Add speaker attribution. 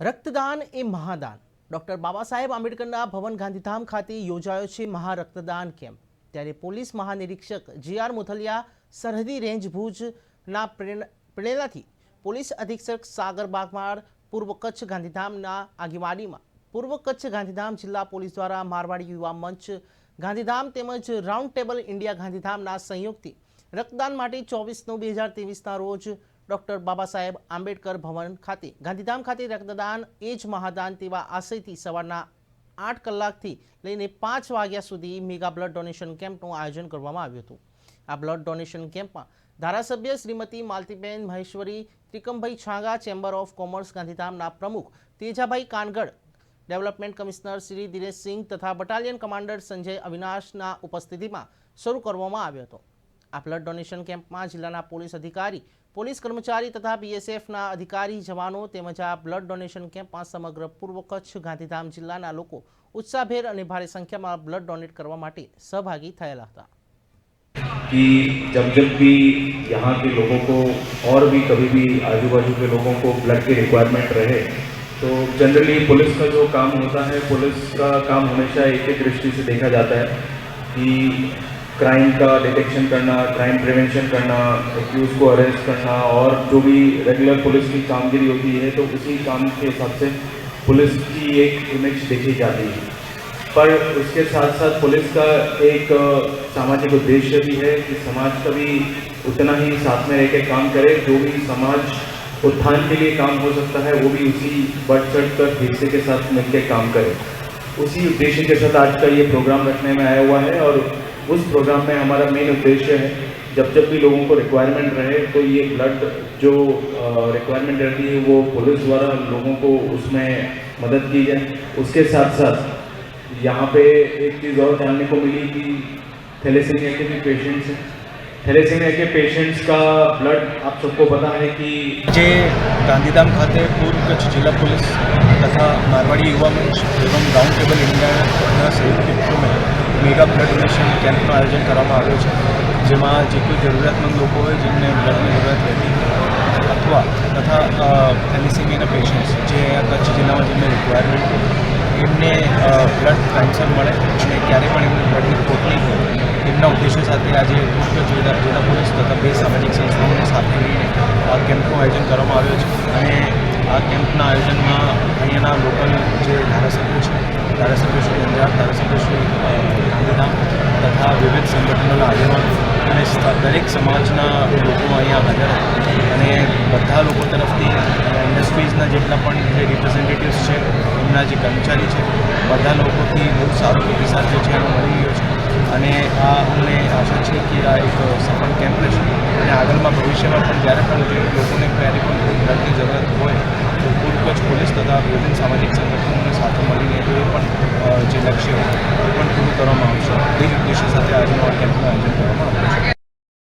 Speaker 1: રક્તદાન એ મહાદાન. ડૉક્ટર બાબા સાહેબ આંબેડકરના ભવન ગાંધીધામ ખાતે યોજાયો છે મહારક્તદાન કેમ્પ. ત્યારે પોલીસ મહાનિરીક્ષક જી આર મુથલિયા સરહદી રેન્જ ભુજના પ્રેરણાથી પોલીસ અધિક્ષક સાગર બાગમાળ પૂર્વ કચ્છ ગાંધીધામના આગેવાનીમાં પૂર્વ કચ્છ ગાંધીધામ જિલ્લા પોલીસ દ્વારા મારવાડી યુવા મંચ, ગાંધીધામ તેમજ રાઉન્ડ ટેબલ ઇન્ડિયા ગાંધીધામના સંયોગથી રક્તદાન માટે ચોવીસ નવ બે હજાર ત્રેવીસના રોજ ડૉક્ટર બાબા સાહેબ આંબેડકર ભવન ખાતે. ગાંધીધામ ખાતે રક્તદાન એ જ મહાદાન તેવા આશયથી સવારના આઠ કલાકથી લઈને પાંચ વાગ્યા સુધી મેગા બ્લડ ડોનેશન કેમ્પનું આયોજન કરવામાં આવ્યું હતું. આ બ્લડ ડોનેશન કેમ્પમાં ધારાસભ્ય Shrimati Maltiben Maheshwari, Trikambhai Changa, chamber of commerce ગાંધીધામના પ્રમુખ તેજાભાઈ કાનગડ, ડેવલપમેન્ટ કમિશનર શ્રી દિનેશસિંહ તથા બટાલિયન કમાન્ડર સંજય અવિનાશના ઉપસ્થિતિમાં શરૂ કરવામાં આવ્યો હતો. આ બ્લડ ડોનેશન કેમ્પમાં જિલ્લાના પોલીસ અધિકારી પોલીસ કર્મચારી તથા બીએસએફના અધિકારી જવાનો તેમજ આ બ્લડ ડોનેશન કેમ્પમાં સમગ્ર પૂર્વ કચ્છ ગાંધીધામ જિલ્લાના લોકો ઉત્સાહભેર અને ભારે સંખ્યામાં બ્લડ ડોનેટ કરવા માટે સહભાગી થયેલા હતા
Speaker 2: कि जब जब भी यहाँ के लोगों को और भी कभी भी आजू बाजू के लोगों को ब्लड की रिक्वायरमेंट रहे तो जनरली पुलिस का जो काम होता है पुलिस का काम हमेशा एक ही दृष्टि से देखा जाता है कि क्राइम का डिटेक्शन करना क्राइम प्रिवेंशन करना एक्यूज को अरेस्ट करना और जो भी रेगुलर पुलिस की कामगिरी होती है तो उसी काम के हिसाब से पुलिस की एक इमेज देखी जाती है। पर उसके साथ साथ पुलिस का एक सामाजिक उद्देश्य भी है कि समाज का भी उतना ही साथ में रह काम करे। जो भी समाज उत्थान के लिए काम हो सकता है, वो भी उसी बढ़ चढ़ कर हिस्से के साथ मिलकर काम करे। उसी उद्देश्य के साथ आज का ये प्रोग्राम रखने में आया हुआ है और उस प्रोग्राम में हमारा मेन उद्देश्य है, जब जब भी लोगों को रिक्वायरमेंट रहे तो ये ब्लड जो रिक्वायरमेंट रहती है, वो पुलिस द्वारा लोगों को उसमें मदद की जाए। उसके साथ साथ यहाँ पे एक चीज़ और जानने को मिली कि थैलेसीमिया के भी पेशेंट्स हैं। थैलेसीमिया के पेशेंट्स का ब्लड आप सबको पता है कि
Speaker 3: जे गांधीधाम खाते पूर्व कच्छ जिला पुलिस तथा मारवाड़ी युवा मंच एवं राउंड टेबल इंडिया संयुक्त में મેગા બ્લડ ડોનેશન કેમ્પનું આયોજન કરવામાં આવ્યું છે, જેમાં જે કોઈ જરૂરિયાતમંદ લોકો હોય જેમને બ્લડની જરૂરિયાત રહેતી અથવા તથા થેલિસીમિયાના પેશન્ટ્સ જે કચ્છ જિલ્લામાં જેમને રિક્વાયરમેન્ટ એમને બ્લડ ટાઈમસર મળે અને ક્યારે પણ એમને બ્લડની ખોટ નહીં હોય, એમના ઉદ્દેશ્ય સાથે આજે કચ્છ જિલ્લા જિલ્લા પોલીસ તથા બે સામાજિક સંસ્થાઓને સાથે મળીને આ કેમ્પનું આયોજન કરવામાં આવ્યું છે. અને આ કેમ્પના આયોજનમાં અહીંયાના લોકલ દરેક સમાજના લોકો અહીંયા હાજર અને બધા લોકો તરફથી ઇન્ડસ્ટ્રીઝના જેટલા પણ જે રિપ્રેઝેન્ટેટિવ્સ છે, એમના જે કર્મચારી છે, બધા લોકોથી બહુ સારો પ્રતિસાદ જે છે એનો મળી ગયો છે. અને આ અમને આશા છે કે આ એક સફળ કેમ્પ રહેશે. અને આગળમાં ભવિષ્યમાં પણ જ્યારે પણ જે લોકોને ક્યારે પણ બ્લડની જરૂરત હોય, તો પૂર્વ કચ્છ પોલીસ તથા વિભિન્ન સામાજિક સંગઠનોને સાથે મળીને એ પણ જે લક્ષ્ય એ પણ પૂરું કરવામાં આવશે.